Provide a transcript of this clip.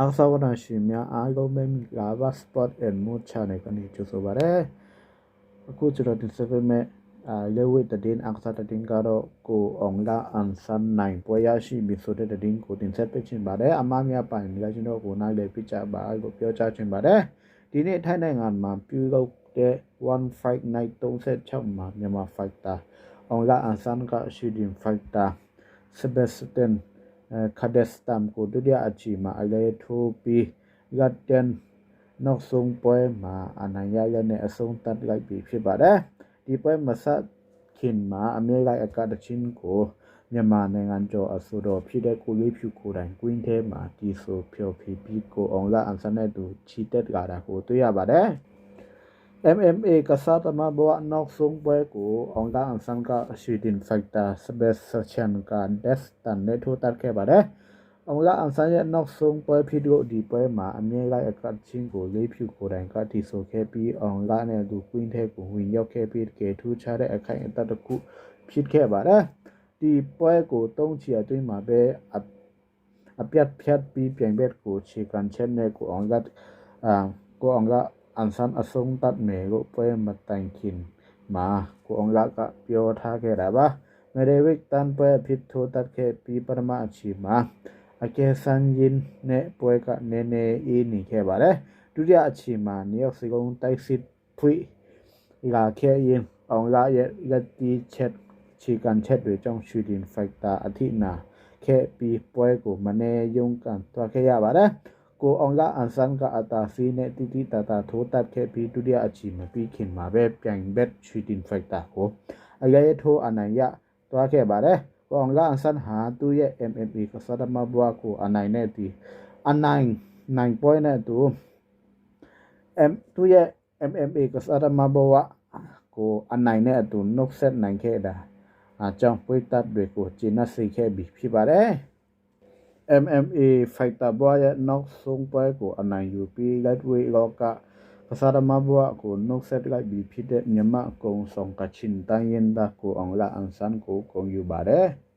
အားဆောဝနာရှင်များအားလုံးပဲမိလာပါ sport and mood channel ကနေကြိုဆိုပါရစေအခုကျွန်တော်တင်ဆက်ပေးမယ့်အာလေဝိတတဲ့အခါတတင်ကတော့ကိုအောင်လာအန်ဆန်နိုင်ပွဲရရှိပြီဆိုတဲ့တင်ကိုတင်ဆက်ပေးချင်ပါတယ်အမများပိုင်မိလာကျွန်တော်ကိုနိုင်လေပြချပါလို့ပြောကြားချင်ပါတယ်ဒီနေ့ထိုင်းနိုင်ငံမှာပြုလုပ်တဲ့ one fight night 36မှာမြန်မာ fighter အောင်လာအန်ဆန်ကရှိတင် fighter Sebastian ခဒက်စတမ်ကိုဒုတိယအချီမှာအလဲထိုးပြီးဂတ်တန်နောက်ဆုံးပွဲမှာအနိုင်ရရနဲ့အဆုံးသတ်လိုက်ပြီဖြစ်ပါတယ်ဒီပွဲမဆက်ခင်မှာအမေရိကအကတချင်းကိုမြန်မာနိုင်ငံကျော်အဆိုတော်ဖြစ်တဲ့ကိုလေးဖြူကိုတိုင်ကွင်းထဲမှာဒီဆိုဖြော်ဖြီပြီးကိုအောင်လာအန်ဆန်နဲ့တူချီတက်လာတာကိုတွေ့ရပါတယ် MMA ကစားသမားဘဝနောက်ဆုံးပွဲကိုအောင်လာအန်ဆန်ကရှီဒင်ဖိုက်တာစဘက်ဆချန်ကဒက်စတန်နဲ့ထိုးတက်ခဲ့ပါတယ်။အောင်လာအန်ဆန်ရဲ့နောက်ဆုံးပွဲဖြစ်လို့ဒီပွဲမှာအမြဲလိုက်အကတ်ချင်းကိုလေးဖြူကိုယ်တိုင်ကတီဆိုခဲ့ပြီးအောင်လာနဲ့သူကွင်းထဲကိုဝင်ရောက်ခဲ့ပြီးတကယ်ထူးခြားတဲ့အခိုင်အတန့်တစ်ခုဖြစ်ခဲ့ပါတယ်။ဒီပွဲကိုတုံးချီအတွင်းမှာပဲအအပြတ်ဖြတ်ပြီးပြိုင်ဘက်ကိုခြေကန်ချက်နဲ့ကိုအောင်လာအာကိုအောင်လာ an san asong tat me go poe matang kin ma ko ong la ka pyo tha ke ra ba mere wik tan poe phit tho tat ke pi parma achi ma ake san yin ne poe ka ne ne e ni ke ba le ဒုတိယအချိန်မှာနယူးစီကုန်းတိုက်စစ်ဖွေလာခဲ့ရင်အောင်လာရဲ့လက်တီချက်ချီကန်ချက်တွေကြောင့်ရှူတင်ဖိုက်တာအထိနာခဲ့ပြီးပွဲကိုမနေယုံကန်သွားခဲ့ရပါတယ် ကိုအောင်လာအန်ဆန်ကအတာဖီနဲ့တီတီတာတာထိုးတက်ခဲ့ပြီးဒုတိယအချီမပြီးခင်မှာပဲပြိုင်ဘက်ချွီတင်ဖိုက်တာကိုအရဲထိုးအနိုင်ရသွားခဲ့ပါတယ်ကိုအောင်လာအန်ဆန်ဟာသူ့ရဲ့ MMA ကစားသမားဘွားကိုအနိုင်နဲ့ဒီအနိုင်နိုင်ပွဲနဲ့သူ M သူ့ရဲ့ MMA ကစားသမားဘွားကိုအနိုင်နဲ့အတူနှုတ်ဆက်နိုင်ခဲ့တာအကြောင်းပွေတပ်တွေကိုကျင်းနေခဲ့ပြီးဖြစ်ပါတယ် MMA fighter boy ရဲ့နောက်ဆုံးပွဲကိုအနိုင်ယူပြီး lightweight လောကကစားသမားဘွားကိုနှုတ်ဆက်လိုက်ပြီးဖြစ်တဲ့မြမအကုံဆောင်ကချင်တိုင်းရင်ဒါကိုအောင်လာအန်ဆန်ကိုဂုံယူပါတယ်။